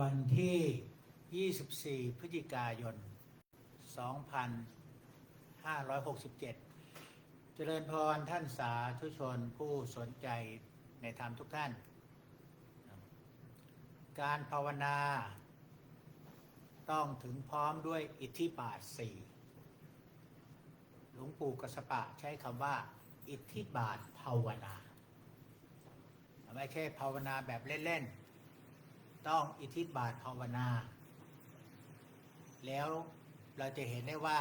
วันที่ 24 พฤศจิกายน 2567 เจริญพรท่านสาธุชนผู้สนใจในธรรมทุกท่าน การภาวนา ต้องถึงพร้อมด้วยอิทธิบาทสี่หลวงปู่กสปะใช้คำว่า อิทธิบาทภาวนา ไม่ใช่ภาวนาแบบเล่น ๆ ต้องอิทธิบาทภาวนา แล้วเราจะเห็นได้ว่า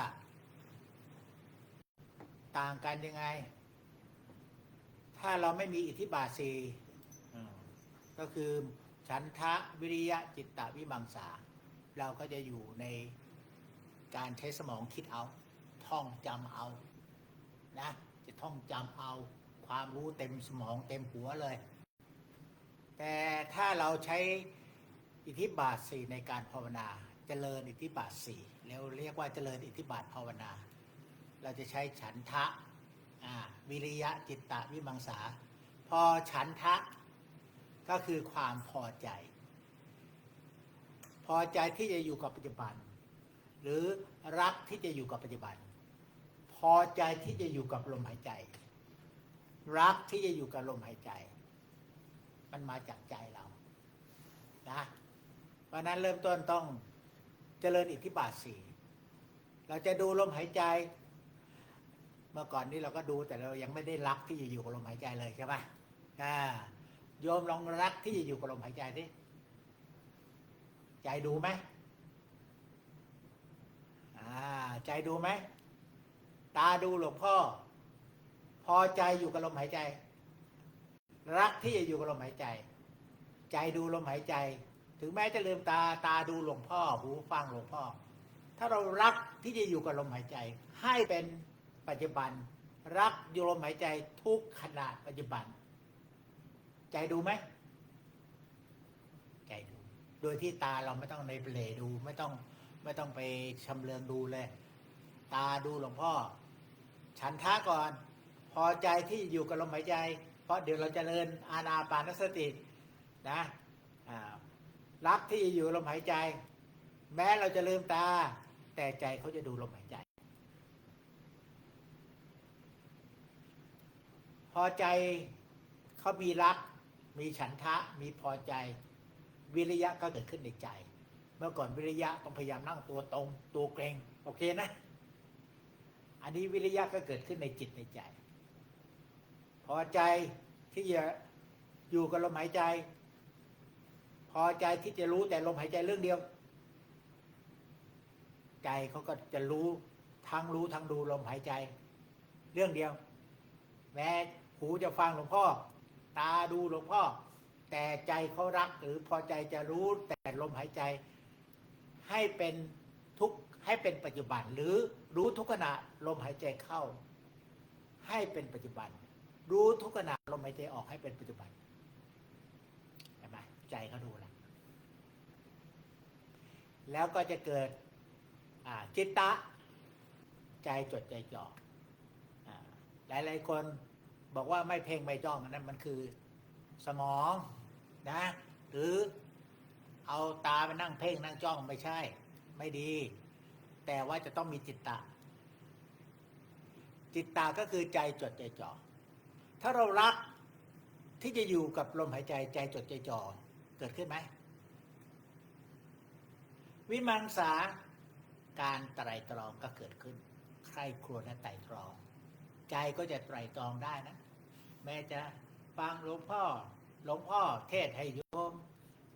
ต่างกันยังไง ถ้าเราไม่มีอิทธิบาทสี่ก็คือฉันทะวิริยะจิตตวิมังสา เราก็จะอยู่ในการใช้สมองคิดเอา ท่องจำเอานะจะท่องจำเอาความรู้เต็มสมองเต็มหัวเลย แต่ถ้าเราใช้ อิทธิบาทสี่ในการภาวนาเจริญอิทธิบาทสี่แล้วเรียกว่าเจริญอิทธิบาทภาวนา เราจะใช้ฉันทะวิริยะจิตตะวิมังสา พอฉันทะก็คือความพอใจ พอใจที่จะอยู่กับปัจจุบัน หรือรักที่จะอยู่กับปัจจุบัน พอใจที่จะอยู่กับลมหายใจ รักที่จะอยู่กับลมหายใจ มันมาจากใจเรานะ ราะนั้นเริ่มต้นต้องเจริญอิทธิบาทสี่เราจะดูลมหายใจ เมื่อก่อนนี้เราก็ดูแต่เรายังไม่ได้รักที่จะอยู่กับลมหายใจเลยใช่ปะอ่าโยมลองรักที่จะอยู่กับลมหายใจดิใจดูไหมอ่า ใจดูไหมตาดูหลวงพ่อ พอใจอยู่กับลมหายใจ รักที่จะอยู่กับลมหายใจ ใจดูลมหายใจ ถึงแม้จะลืมตาตาดูหลวงพ่อหูฟังหลวงพ่อ ถ้าเรารักที่จะอยู่กับลมหายใจ ให้เป็นปัจจุบัน รักอยู่ลมหายใจทุกขณะปัจจุบัน ใจดูไหมใจดู โดยที่ตาเราไม่ต้องในเปลดูไม่ต้องไม่ต้องไปชำเลืองดูเลย ตาดูหลวงพ่อ ฉันท้าก่อน พอใจที่อยู่กับลมหายใจ เพราะเดี๋ยวเราจะเริญอาณาปานสตินะ รักที่อยู่ลมหายใจ แม้เราจะลืมตา แต่ใจเขาจะดูลมหายใจ พอใจเขามีรัก มีฉันทะ มีพอใจ วิริยะก็เกิดขึ้นในใจ เมื่อก่อนวิริยะต้องพยายามนั่งตัวตรงตัวเกรงโอเคนะ อันนี้วิริยะก็เกิดขึ้นในจิตในใจ พอใจที่จะอยู่กับลมหายใจ พอใจที่จะรู้แต่ลมหายใจเรื่องเดียว ใจเขาก็จะรู้ทั้งรู้ทั้งดูลมหายใจ เรื่องเดียว แม้หูจะฟังหลวงพ่อ ตาดูหลวงพ่อ แต่ใจเขารักหรือพอใจจะรู้แต่ลมหายใจ ให้เป็นทุกให้เป็นปัจจุบัน หรือรู้ทุกขณะลมหายใจเข้า ให้เป็นปัจจุบัน รู้ทุกขณะลมหายใจออกให้เป็นปัจจุบันเห็นไหมใจเขาดู แล้วก็จะเกิดจิตตะ ใจจดใจจ่ออ่ายหลายคนบอกว่าไม่เพ่งไม่จ้องนนั้นมันคือสมองนะ หรือเอาตาไปนั่งเพ่งนั่งจ้องไม่ใช่ ไม่ดี แต่ว่าจะต้องมีจิตตะ จิตตาก็คือใจจดใจจ่อถ้าเรารักที่จะอยู่กับลมหายใจใจจดใจจ่อเกิดขึ้นไหม วิมังสาการไตรตรองก็เกิดขึ้น ใครครวญและไตรตรอง ใจก็จะไตรตรองได้นะ แม้จะฟังหลวงพ่อ หลวงพ่อเทศให้โยม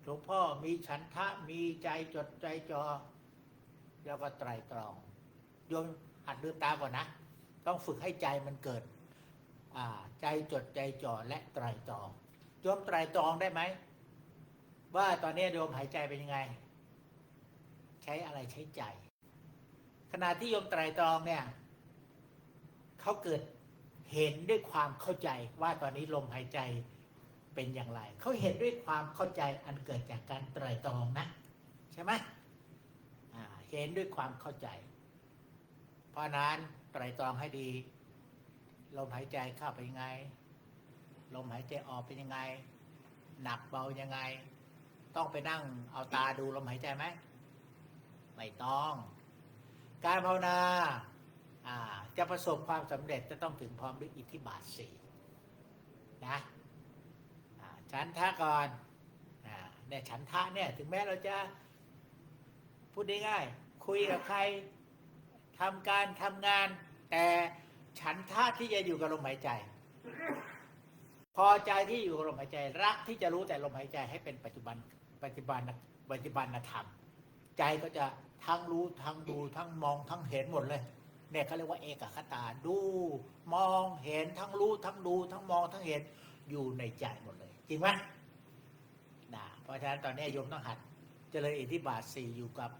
หลวงพ่อมีฉันทะมีใจจดใจจ่อแล้วก็ไตรตรอง โยมหัดลืมตาก่อนนะ ต้องฝึกให้ใจมันเกิด ใจจดใจจ่อและไตรตรอง โยมไตรตรองได้ไหม ว่าตอนนี้โยมหายใจเป็นยังไง ช้อะไรใช้ใจ ขณะที่โยมไตรตรองเนี่ยเขาเกิดเห็นด้วยความเข้าใจว่าตอนนี้ลมหายใจเป็นอย่างไร เขาเห็นด้วยความเข้าใจอันเกิดจากการไตรตรองนะ ใช่ไหมเห็นด้วยความเข้าใจ เพราะนั้นไตรตรองให้ดี ลมหายใจเข้าไปยังไง ลมหายใจออกเป็นยังไง หนักเบายังไง ต้องไปนั่งเอาตาดูลมหายใจไหม ไม่ต้อง การภาวนาจะประสบความสำเร็จจะต้องถึงพร้อมด้วยอิทธิบาทสี่นะฉันทะก่อนเนี่ยฉันทะเนี่ยถึงแม้เราจะพูดง่ายๆคุยกับใครทำการทำงาน แต่ฉันทะที่จะอยู่กับลมหายใจ พอใจที่อยู่กับลมหายใจ รักที่จะรู้แต่ลมหายใจให้เป็นปัจจุบันปัจจุบันปัจจุบันธรรม ใจก็จะ ทั้งรู้ทั้งดูทั้งมองทั้งเห็นหมดเลยเนี่ยเขาเรียกว่าเอกคตาดู มองเห็นทั้งรู้ทั้งดู ทั้งมองทั้งเห็นอยู่ในใจหมดเลย จริงไหมนะเพราะฉะนั้นตอนนี้โยมต้องหัดเจริญอิทธิบาทสี่อยู่กับ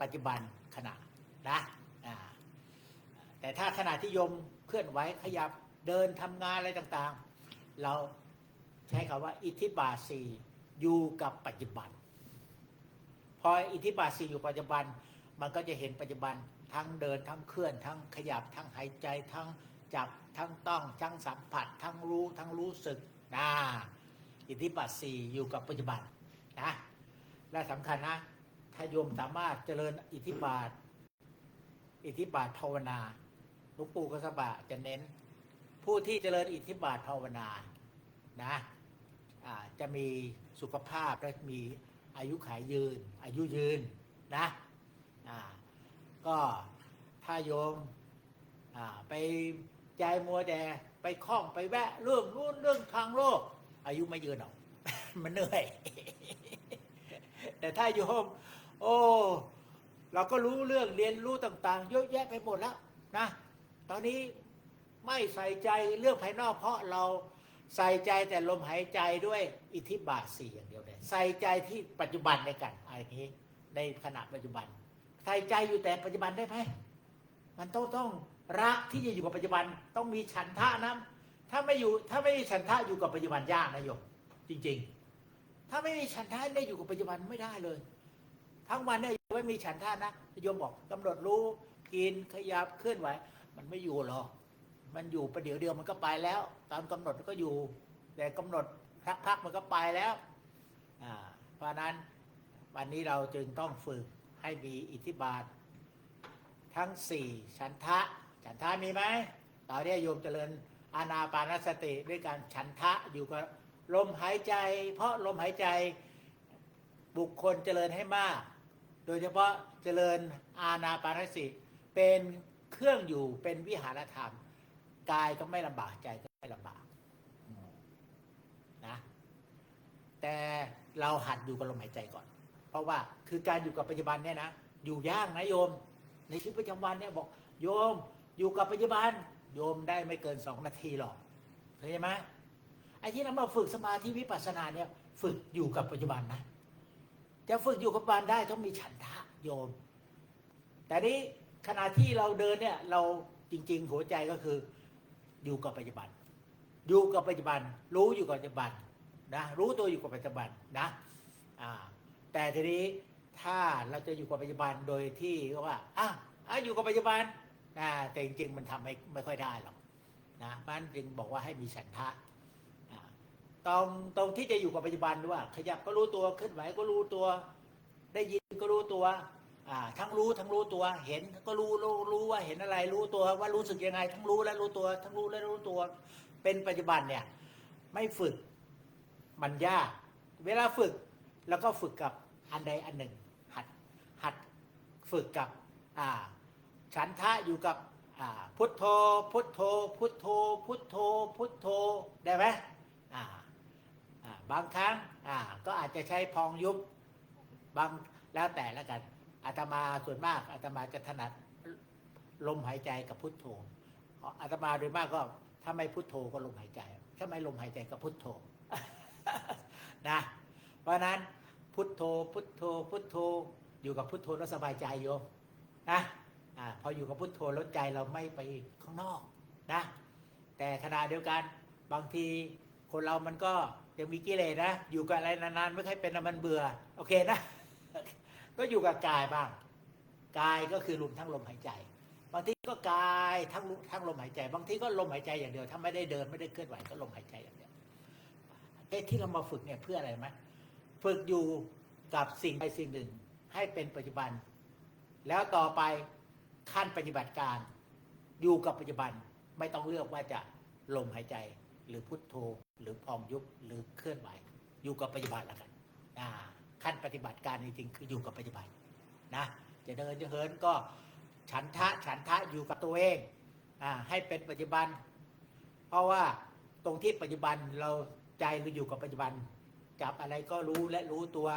ปัจจุบันขณะนะแต่ถ้าขณะที่โยมเคลื่อนไหวขยับเดินทำงานอะไรต่าง ๆ เราใช้คำว่าอิทธิบาทสี่อยู่กับปัจจุบัน พออิทธิบาทสี่อยู่ปัจจุบัน มันก็จะเห็นปัจจุบันทั้งเดินทั้งเคลื่อน ทั้งขยับ ทั้งหายใจทั้งจับทั้งต้องทั้งสัมผัส ทั้งรู้ทั้งรู้สึกนะอิทธิบาทสี่อยู่กับปัจจุบันนะและสำคัญนะถ้าโยมสามารถเจริญอิทธิบาท อิทธิบาทภาวนาหลวงปู่กสบะจะเน้น ผู้ที่เจริญอิทธิบาทภาวนานะอ่าจะมีสุขภาพและมี อายุขายยืน อายุยืนนะอ่าก็ถ้าโยมอ่าไปใจมัวแต่ไปคล้องไปแวะเรื่องนู้นเรื่องทางโลก อายุไม่ยืนหรอกมันเหนื่อยแต่ถ้าโยม โอ้เราก็รู้เรื่องเรียนรู้ต่างๆ เยอะแยะไปหมดแล้วนะ ตอนนี้ไม่ใส่ใจเรื่องภายนอกเพราะเรา ใส่ใจแต่ลมหายใจด้วยอิทธิบาทสี่อย่างเดียวเลยใส่ใจที่ปัจจุบันในกันอะไรนี้ในขณะปัจจุบัน ใส่ใจอยู่แต่ปัจจุบันได้ไหมมันต้องต้องรักที่จะอยู่กับปัจจุบันต้องมีฉันทะนะถ้าไม่อยู่ถ้าไม่มีฉันทะอยู่กับปัจจุบันยากนะโยมจริง ๆ ถ้าไม่มีฉันทะได้อยู่กับปัจจุบันไม่ได้เลย ทั้งวันเนี่ยไม่มีฉันทะนะโยมบอกกำหนดรู้กินขยับเคลื่อนไหว มันไม่อยู่หรอก มันอยู่ประเดี๋ยวเดียวมันก็ไปแล้ว ตามกำหนดก็อยู่ แต่กำหนดพักๆมันก็ไปแล้วอ่าเพราะนั้นวันนี้เราจึงต้องฝึกให้มีอิทธิบาท ทั้งสี่ฉันทะ ฉันทะมีไหมตอนนี้โยมเจริญอานาปานสติด้วยการฉันทะอยู่กับลมหายใจ เพราะลมหายใจบุคคลเจริญให้มาก โดยเฉพาะเจริญอานาปานสติเป็นเครื่องอยู่เป็นวิหารธรรม กายก็ไม่ลำบากใจก็ไม่ลำบากนะแต่เราหัดอยู่กับลมหายใจก่อน เพราะว่าคือการอยู่กับปัจจุบันเนี่ยนะอยู่ยากนะโยม ในชีวิตประจำวันเนี่ยบอก โยมอยู่กับปัจจุบัน โยมได้ไม่เกินสองนาทีหรอกเข้าใจไหมไอ้ที่เรามาฝึกสมาธิวิปัสสนาเนี่ย ฝึกอยู่กับปัจจุบันนะจะฝึกอยู่กับปัจจุบันได้ต้องมีฉันทะโยม แต่นี้ขณะที่เราเดินเนี่ย เราจริง ๆ หัวใจก็คือ อยู่กับปัจจุบัน อยู่กับปัจจุบัน รู้อยู่กับปัจจุบันนะรู้ตัวอยู่กับปัจจุบันนะอ่าแต่ทีนี้ถ้าเราจะอยู่กับปัจจุบันโดยที่ว่าอะอะอยู่กับปัจจุบันนะแต่จริงๆมันทำไม่ไม่ค่อยได้หรอกนะเพราะฉะนั้นจึงบอกว่าให้มีฉันทะตรงตรงที่จะอยู่กับปัจจุบันด้วยขยับก็รู้ตัวเคลื่อนไหวก็รู้ตัว ได้ยินก็รู้ตัว ทั้งรู้ทั้งรู้ตัว เห็นก็รู้รู้รู้ว่าเห็นอะไร รู้ตัวว่ารู้สึกยังไง ทั้งรู้และรู้ตัว ทั้งรู้และรู้ตัว เป็นปัจจุบันเนี่ย ไม่ฝึกมันยาก เวลาฝึกแล้วก็ฝึกกับอันใดอันหนึ่ง หัดหัดฝึกกับอ่าฉันทะอยู่กับอ่าพุทโธ พุทโธ พุทโธ พุทโธ พุทโธได้ไหมอ่าบางครั้งอ่าก็อาจจะใช้พองยุบบางแล้วแต่ล้วกัน อาตมาส่วนมากอาตมาจะถนัดลมหายใจกับพุทโธอาตมาโดยมากก็ถ้าไม่พุทโธก็ลมหายใจ ถ้าไม่ลมหายใจก็พุทโธนะ เพราะนั้นพุทโธพุทโธพุทโธอยู่กับพุทโธแล้วสบายใจโยมนะอ่าพออยู่กับพุทโธแล้วใจเราไม่ไปข้างนอกนะ แต่ขณะเดียวกันบางทีคนเรามันก็ยังมีกิเลสนะ อยู่กับอะไรนานๆไม่ค่อยเป็นมันเบื่อ โอเคนะ ก็อยู่กับกายบ้าง กายก็คือลมทั้งลมหายใจ บางทีก็กายทั้งทั้งลมหายใจ บางทีก็ลมหายใจอย่างเดียว ถ้าไม่ได้เดินไม่ได้เคลื่อนไหวก็ลมหายใจอย่างเดียวเอ๊ที่เรามาฝึกเนี่ยเพื่ออะไรไหมฝึกอยู่กับสิ่งใดสิ่งหนึ่ง ให้เป็นปัจจุบัน แล้วต่อไปขั้นปฏิบัติการ อยู่กับปัจจุบันไม่ต้องเลือกว่าจะลมหายใจหรือพุทโธหรือพองยุบหรือเคลื่อนไหว อยู่กับปัจจุบันแล้วกันอ่า ขั้นปฏิบัติการจริงๆคืออยู่กับปัจจุบันนะจะเดินจะเหินก็ฉันทะฉันทะอยู่กับตัวเองอ่าให้เป็นปัจจุบัน เพราะว่าตรงที่ปัจจุบันเราใจเราอยู่กับปัจจุบัน จับอะไรก็รู้และรู้ตัว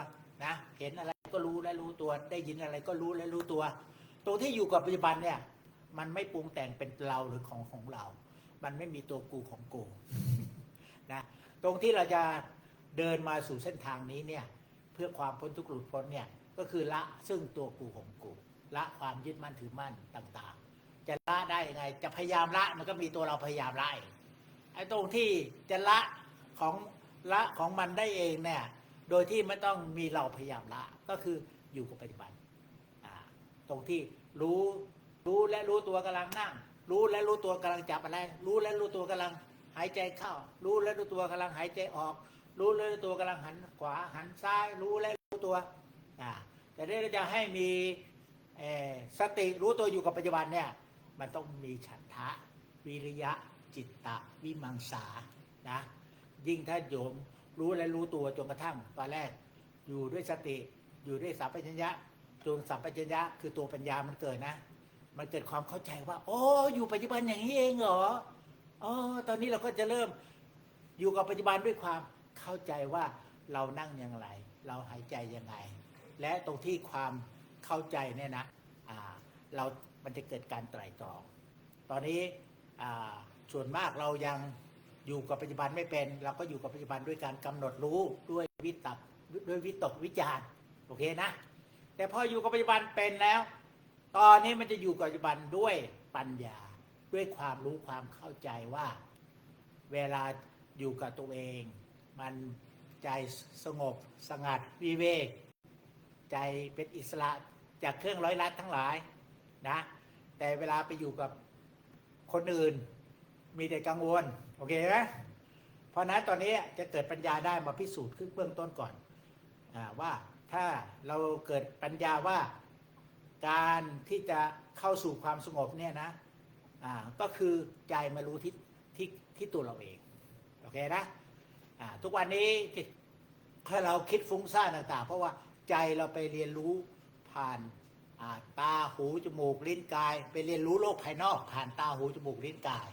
นะเห็นอะไรก็รู้และรู้ตัว ได้ยินอะไรก็รู้และรู้ตัว ตรงที่อยู่กับปัจจุบันเนี่ย มันไม่ปรุงแต่งเป็นเราหรือของของเรา มันไม่มีตัวกูของกูนะตรงที่เราจะเดินมาสู่เส้นทางนี้เนี่ย เพื่อความพ้นทุกข์หลุดพ้นเนี่ยก็คือละซึ่งตัวกูของกู ละความยึดมั่นถือมั่นต่างๆ จะละได้ยังไง จะพยายามละมันก็มีตัวเราพยายามละเองไอ้ตรงที่จะละของละของมันได้เองเนี่ยโดยที่ไม่ต้องมีเราพยายามละก็คืออยู่กับปัจจุบันตรงที่รู้รู้และรู้ตัวกำลังนั่ง รู้และรู้ตัวกำลังจับอะไร รู้และรู้ตัวกำลังหายใจเข้า รู้และรู้ตัวกำลังหายใจออก รู้และรู้ตัวกำลังหันขวาหันซ้ายรู้และรู้ตัวอ่าแต่ถ้าจะให้มีสติรู้ตัวอยู่กับปัจจุบันเนี่ยมันต้องมีฉันทะ วิริยะจิตตะ วิมังสานะยิ่งถ้าโยมรู้และรู้ตัวจนกระทั่งตอนแรก อยู่ด้วยสติอยู่ด้วยสัมปชัญญะจนสัมปชัญญะคือตัวปัญญามันเกิดนะ มันเกิดความเข้าใจว่าโอ้อยู่ปัจจุบันอย่างนี้เองเหรออ๋อตอนนี้เราก็จะเริ่มอยู่กับปัจจุบันด้วยความ เข้าใจว่าเรานั่งอย่างไร เราหายใจยังไง และตรงที่ความเข้าใจเนี่ยนะเรา มันจะเกิดการไตร่ตรอง ตอนนี้ส่วนมากเรายังอยู่กับปัจจุบันไม่เป็น เราก็อยู่กับปัจจุบันด้วยการกำหนดรู้ด้วยวิตกด้วยวิตกวิจารโอเคนะ แต่พออยู่กับปัจจุบันเป็นแล้ว ตอนนี้มันจะอยู่กับปัจจุบันด้วยปัญญา ด้วยความรู้ความเข้าใจว่า เวลาอยู่กับตัวเอง มันใจสงบสงัดวิเวก ใจเป็นอิสระจากเครื่องร้อยลัดทั้งหลายนะ แต่เวลาไปอยู่กับคนอื่น มีแต่กังวล โอเคไหมเพราะนั้นตอนนี้จะเกิดปัญญาได้มาพิสูจน์ขึ้นเบื้องต้นก่อนอว่าถ้าเราเกิดปัญญาว่าการที่จะเข้าสู่ความสงบเนี่ยนะ อ่า ก็คือใจมารู้ที่ที่ที่ตัวเราเอง โอเคนะ ทุกวันนี้ที่ถ้าเราคิดฟุ้งซ่านต่างๆ เพราะว่าใจเราไปเรียนรู้ผ่านาตาหูจมูกลิ้นกาย ไปเรียนรู้โลกภายนอก ผ่านตาหูจมูกลิ้นกาย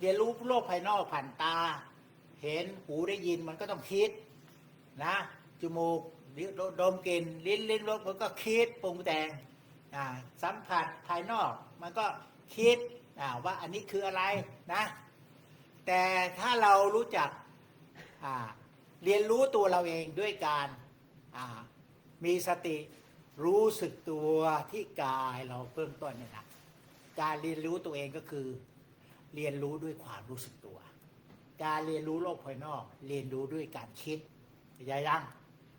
เรียนรู้โลกภายนอกผ่านตา เห็นหูได้ยินมันก็ต้องคิดนะจมูกดมกลิ่นลิ้นลิ้นรสมันก็คิดปรุงแต่งสัมผัสภายนอก มันก็คิดว่าอันนี้คืออะไรนะ แต่ถ้าเรารู้จัก เรียนรู้ตัวเราเองด้วยการมีสติรู้สึกตัวที่กายเราเบื้องต้นเนี่ยนะการเรียนรู้ตัวเองก็คือ เรียนรู้ด้วยความรู้สึกตัว การเรียนรู้โลกภายนอก เรียนรู้ด้วยการคิดเข้ายัง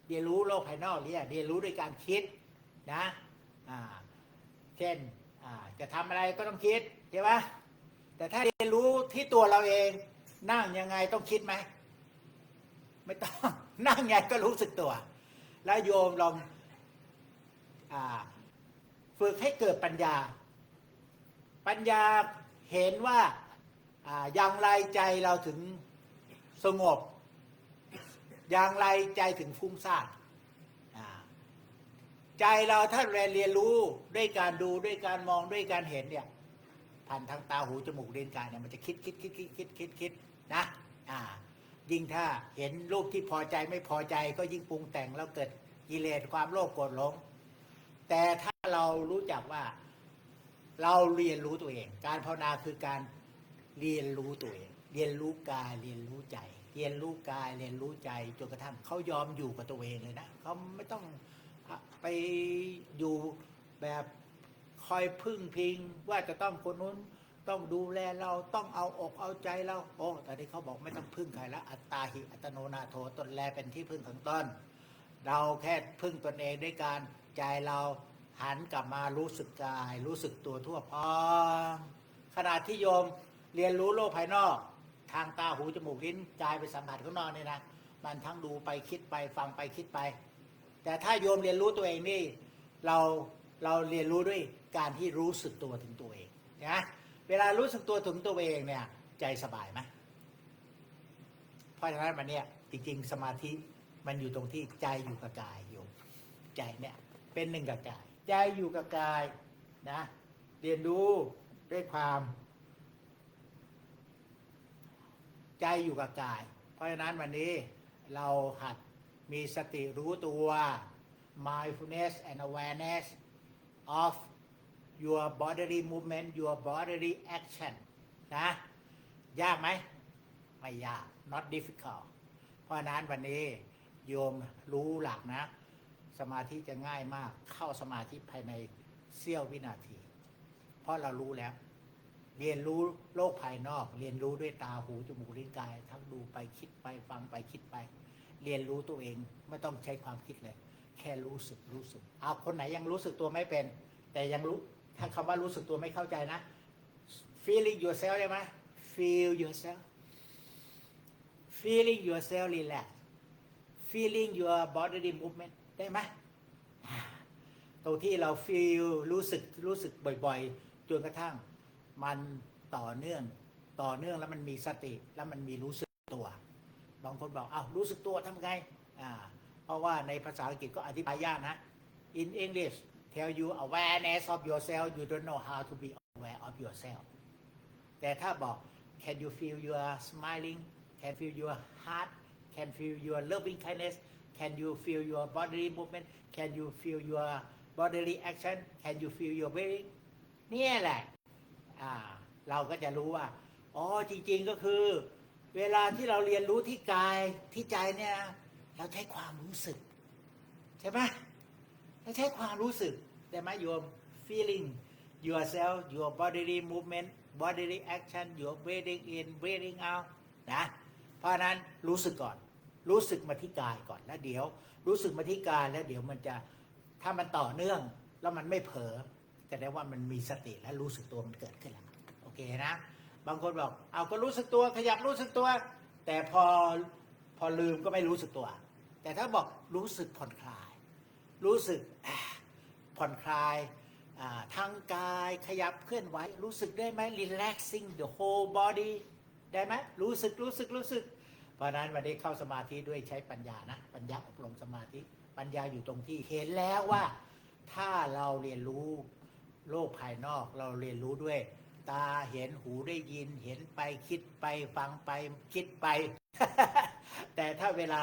เรียนรู้โลกภายนอกเนี่ยเรียนรู้ด้วยการคิดนะเช่นจะทำอะไรก็ต้องคิดใช่ไหมแต่ถ้าเรียนรู้ที่ตัวเราเองนั่งยังไงต้องคิดไหม ไม่ต้องนั่งไงก็รู้สึกตัว แล้วโยมลองอฝึกให้เกิดปัญญา ปัญญาเห็นว่าอย่างไรใจเราถึงสงบ อย่างไรใจถึงฟุ้งซ่านใจเราถ้าเรียนรู้ด้วยการดูด้วยการมองด้วยการเห็นเนี่ยผ่านทางตาหูจมูกเลิ้นกายเนี่ยมันจะคิดคิดคิดคิดคิดคิดคิดนะ อ่า ยิ่งถ้าเห็นรูปที่พอใจไม่พอใจก็ยิ่งปรุงแต่งแล้วเกิดกิเลสความโลภโกรธหลง แต่ถ้าเรารู้จักว่า เราเรียนรู้ตัวเอง การภาวนาคือการเรียนรู้ตัวเอง เรียนรู้กายเรียนรู้ใจ เรียนรู้กายเรียนรู้ใจจนกระทั่งเขายอมอยู่กับตัวเองเลยนะเขาไม่ต้องไปอยู่แบบคอยพึ่งพิงว่าจะต้องคนนู้น ต้องดูแลเราต้องเอาอกเอาใจเราโอ้ตอนนี้เขาบอกไม่ต้องพึ่งใครแล้วอัตตาหิอัตโนนาโถตนแลเป็นที่พึ่งของตนเราแค่พึ่งตนเองด้วยการใจเราหันกลับมารู้สึกกาย รู้สึกตัวทั่วพร้อมขณะที่โยมเรียนรู้โลกภายนอก ทางตาหูจมูกลิ้นกายไปสัมผัสข้างนอกนี่นะมันทั้งดูไปคิดไปฟังไปคิดไป แต่ถ้าโยมเรียนรู้ตัวเองนี่ เราเราเรียนรู้ด้วยการที่รู้สึกตัวถึงตัวเองนะ เวลารู้สึกตัวถึงตัวเองเนี่ย ใจสบายไหมเพราะฉะนั้นมันเนี่ยจริงๆ สมาธิมันอยู่ตรงที่ใจอยู่กับกายโยมใจเนี่ยเป็นหนึ่งกับกาย ใจอยู่กับกายนะ เรียนรู้ด้วยความ ใจอยู่กับกาย เพราะฉะนั้นวันนี้เราหัดมีสติรู้ตัว mindfulness and awareness of your bodily movement your bodily action นะ ยากไหม ไม่ยาก not difficult เพราะนั้นวันนี้โยมรู้หลักนะ สมาธิจะง่ายมาก เข้าสมาธิภายในเสี้ยววินาที เพราะเรารู้แล้ว เรียนรู้โลกภายนอก เรียนรู้ด้วยตาหูจมูกลิ้นกาย ทั้งดูไปคิดไปฟังไปคิดไป เรียนรู้ตัวเองไม่ต้องใช้ความคิดเลย แค่รู้สึกรู้สึก เอาคนไหนยังรู้สึกตัวไม่เป็น แต่ยังรู้ ถ้าคำว่ารู้สึกตัวไม่เข้าใจนะ feeling yourself ได้ไหม feel yourself feeling yourself relax feeling your body movement ได้ไหมตรงที่เรา feel รู้สึกรู้สึกบ่อยๆ จนกระทั่งมันต่อเนื่องต่อเนื่องแล้วมันมีสติแล้วมันมีรู้สึกตัว บางคนบอกอ้าวรู้สึกตัวทำไงอ่าเพราะว่าในภาษาอังกฤษก็อธิบายยากนะ in English tell you awareness of yourself you don't know how to be aware of yourself แต่ถ้าบอก can you feel your smiling can feel your heart can feel your loving kindness can you feel your bodily movement can you feel your bodily action can you feel your breathing เนี่ยแหละอ่าเราก็จะรู้ว่า อ๋อ จริง ๆ ก็คือ เวลาที่เราเรียนรู้ที่กายที่ใจเนี่ย เราใช้ความรู้สึก ใช่ไหม เราใช้ความรู้สึกได้ไหมโยม feeling yourself your bodily movement bodily action your breathing in breathing out นะ เพราะฉะนั้นรู้สึกก่อน รู้สึกมาที่กายก่อนแล้วเดี๋ยว รู้สึกมาที่กายแล้วเดี๋ยวมันจะถ้ามันต่อเนื่องแล้วมันไม่เผลอแสดงว่ามันมีสติและรู้สึกตัวมันเกิดขึ้นแล้วโอเคนะ บางคนบอกเอาก็รู้สึกตัวขยับรู้สึกตัว แต่พอพอลืมก็ไม่รู้สึกตัว แต่ถ้าบอกรู้สึกผ่อนคลาย รู้สึกผ่อนคลายทางกายขยับเคลื่อนไหวรู้สึกได้ไหม relaxing the whole body ได้ไหมรู้สึกรู้สึกรู้สึก เพราะนั้นวันนี้เข้าสมาธิด้วยใช้ปัญญานะ ปัญญาอบรมสมาธิ ปัญญาอยู่ตรงที่เห็นแล้วว่า ถ้าเราเรียนรู้โลกภายนอกเราเรียนรู้ด้วย ตาเห็นหูได้ยินเห็นไปคิดไปฟังไปคิดไป แต่ถ้าเวลา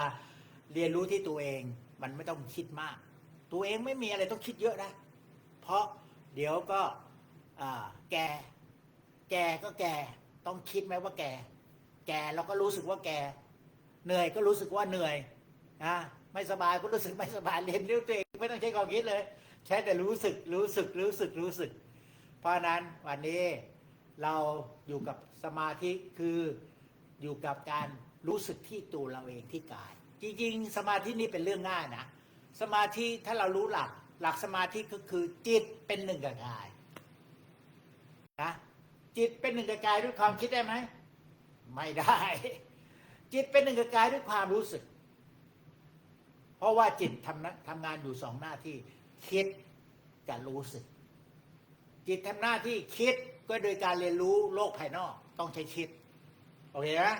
เรียนรู้ที่ตัวเองมันไม่ต้องคิดมาก ตัวเองไม่มีอะไรต้องคิดเยอะนะ เพราะเดี๋ยวก็อ่แก แกก็แก ต้องคิดไหมว่าแก แกเราก็รู้สึกว่าแก เหนื่อยก็รู้สึกว่าเหนื่อยนะไม่สบายก็รู้สึกไม่สบายเรียนรู้ตัวเองไม่ต้องใช้ความคิดเลย ใช้แต่รู้สึกรู้สึกรู้สึกรู้สึก เพราะนั้นวันนี้เราอยู่กับสมาธิคืออยู่กับการรู้สึกที่ตัวเราเองที่กาย จริงๆ สมาธินี่เป็นเรื่องง่ายนะ สมาธิถ้าเรารู้หลัก หลักสมาธิก็คือ จิตเป็นหนึ่งกับกายนะจิตเป็นหนึ่งกับกายด้วยความคิดได้ไหมไม่ได้ จิตเป็นหนึ่งกับกายด้วยความรู้สึก เพราะว่าจิตทำนทำงานอยู่สองหน้าที่คิดกับรู้สึก จิตทำหน้าที่คิดก็โดยการเรียนรู้โลกภายนอก ต้องใช้คิดโอเคนะ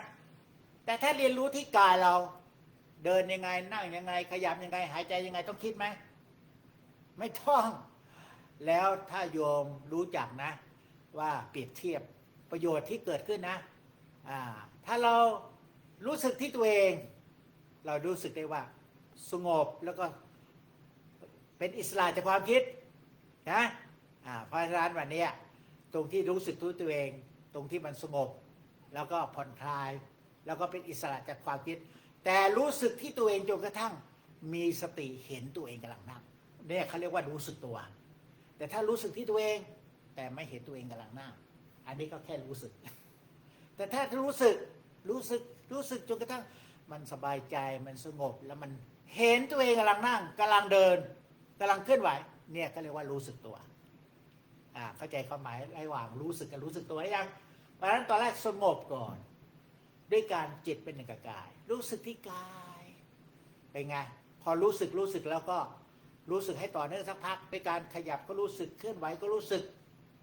แต่ถ้าเรียนรู้ที่กายเรา เดินยังไงนั่งยังไง ขยับยังไง หายใจยังไงต้องคิดไหมไม่ต้อง แล้วถ้าโยมรู้จักนะ ว่าเปรียบเทียบประโยชน์ที่เกิดขึ้นนะอ่าถ้าเรารู้สึกที่ตัวเอง เรารู้สึกได้ว่า สงบแล้วก็เป็นอิสระจากความคิดนะอ่าเพราะฉะนั้นวันนี้ตรงที่รู้สึกทุกตัวเอง ตรงที่มันสงบ แล้วก็ผ่อนคลาย แล้วก็เป็นอิสระจากความคิด แต่รู้สึกที่ตัวเองจนกระทั่ง มีสติเห็นตัวเองกำลังนั่งเนี่ยเขาเรียกว่ารู้สึกตัว แต่ถ้ารู้สึกที่ตัวเอง แต่ไม่เห็นตัวเองกำลังนั่งอันนี้ก็แค่รู้สึก แต่ถ้ารู้สึกรู้สึกรู้สึกจนกระทั่ง มันสบายใจมันสงบแล้วมันเห็นตัวเองกำลังนั่งกำลังเดินกำลังเคลื่อนไหว เนี่ยก็เรียกว่ารู้สึกตัวอ่าเข้าใจความหมายระหว่างรู้สึกกับรู้สึกตัวยังเพราะฉะนั้นตอนแรกสงบก่อน ด้วยการจิตเป็นหนึ่งกับกาย รู้สึกที่กายเป็นไงพอรู้สึกรู้สึกแล้วก็รู้สึกให้ต่อเนื่องสักพักเป็นการขยับก็รู้สึกเคลื่อนไหวก็รู้สึก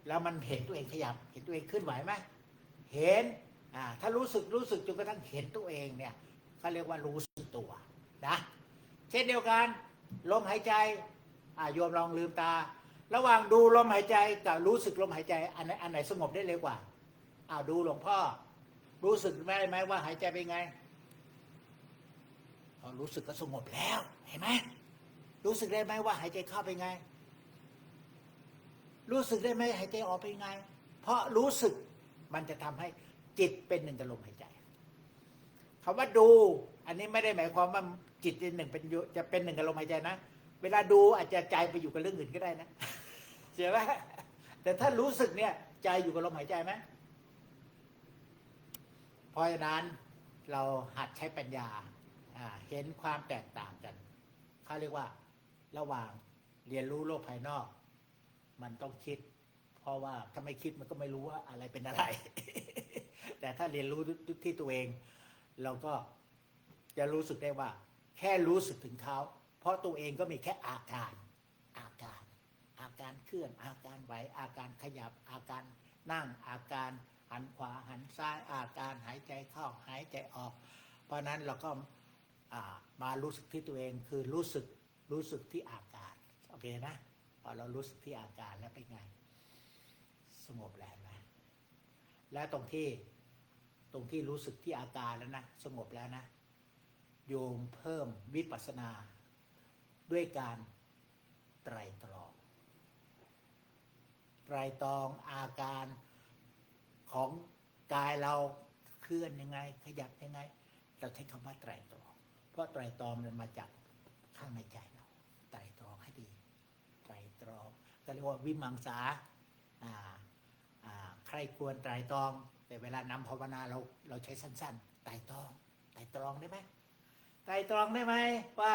แล้วมันเห็นตัวเองขยับ เห็นตัวเองเคลื่อนไหวไหมเห็นอ่าถ้ารู้สึกรู้สึกจนกระทั่งเห็นตัวเองเนี่ยเขาเรียกว่ารู้สึกตัวนะเช่นเดียวกันลมหายใจอ่าโยมลองลืมตา ระหว่างดูลมหายใจกับรู้สึกลมหายใจอันไหนอันไหนสงบได้เร็วกว่าอ้าวดูหลวงพ่อ รู้สึกได้ไหมว่าหายใจเป็นไงพอรู้สึกก็สงบแล้ว เห็นไหมรู้สึกได้ไหมว่าหายใจเข้าเป็นไง รู้สึกได้ไหมหายใจออกเป็นไง เพราะรู้สึกมันจะทำให้จิตเป็นหนึ่งกับลมหายใจคำว่าดู อันนี้ไม่ได้หมายความว่าจิตเป็นหนึ่งเป็นจะเป็นหนึ่งกับลมหายใจนะเวลาดูอาจจะใจไปอยู่กับเรื่องอื่นก็ได้นะใช่ไหมแต่ถ้ารู้สึกเนี่ยใจอยู่กับลมหายใจไหม เพราะฉะนั้นเราหัดใช้ปัญญาอ่าเห็นความแตกต่างกันเขาเรียกว่าระหว่างเรียนรู้โลกภายนอก มันต้องคิด เพราะว่าถ้าไม่คิดมันก็ไม่รู้ว่าอะไรเป็นอะไร แต่ถ้าเรียนรู้ที่ตัวเอง เราก็จะรู้สึกได้ว่า แค่รู้สึกถึงเขาเพราะตัวเองก็มีแค่อาการ อาการ อาการเคลื่อน อาการไหวอาการขยับอาการนั่งอาการ หันขวาหันซ้ายอาการหายใจเข้าหายใจออก เพราะนั้นเราก็มารู้สึกที่ตัวเองคือรู้สึกรู้สึกที่อาการโอเคนะพอเรารู้สึกที่อาการแล้วเป็นไง สงบแล้วนะและตรงที่ตรงที่รู้สึกที่อาการแล้วนะสงบแล้วนะโยมเพิ่มวิปัสสนา ด้วยการไตรตรองไตรตรองอาการ ของกายเราเคลื่อนยังไง ขยับยังไง เราใช้คำว่าไตรตรอง เพราะไตรตรองมันมาจากข้างในใจเราไตรตรองให้ดี ไตรตรองก็เรียกว่าวิมังสาอ่าอ่าใครควรไตรตรอง แต่เวลานำภาวนาเราเราใช้สั้น ๆ ไตรตรอง ไตรตรองได้ไหมไตรตรองได้ไหมว่า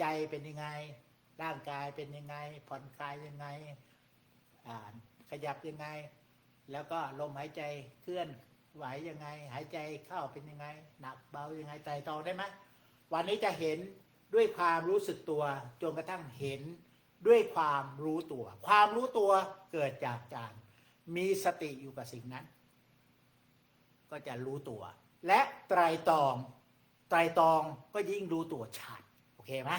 ใจเป็นยังไง ร่างกายเป็นยังไง ผ่อนคลายยังไงอ่าขยับยังไง แล้วก็ลมหายใจเคลื่อนไหวยังไง หายใจเข้าเป็นยังไง หนักเบายังไงไตรตองได้ไหมวันนี้จะเห็นด้วยความรู้สึกตัวจนกระทั่งเห็นด้วยความรู้ตัว ความรู้ตัวเกิดจากการมีสติอยู่กับสิ่งนั้น ก็จะรู้ตัว และไตรตอง ไตรตองก็ยิ่งรู้ตัวชัดโอเคไหม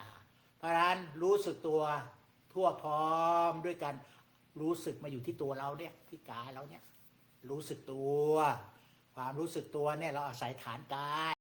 อาเพราะฉะนั้นรู้สึกตัวทั่วพร้อมด้วยกัน รู้สึกมาอยู่ที่ตัวเราเนี่ยที่กายเราเนี่ย รู้สึกตัว ความรู้สึกตัวเนี่ยเราอาศัยฐานกาย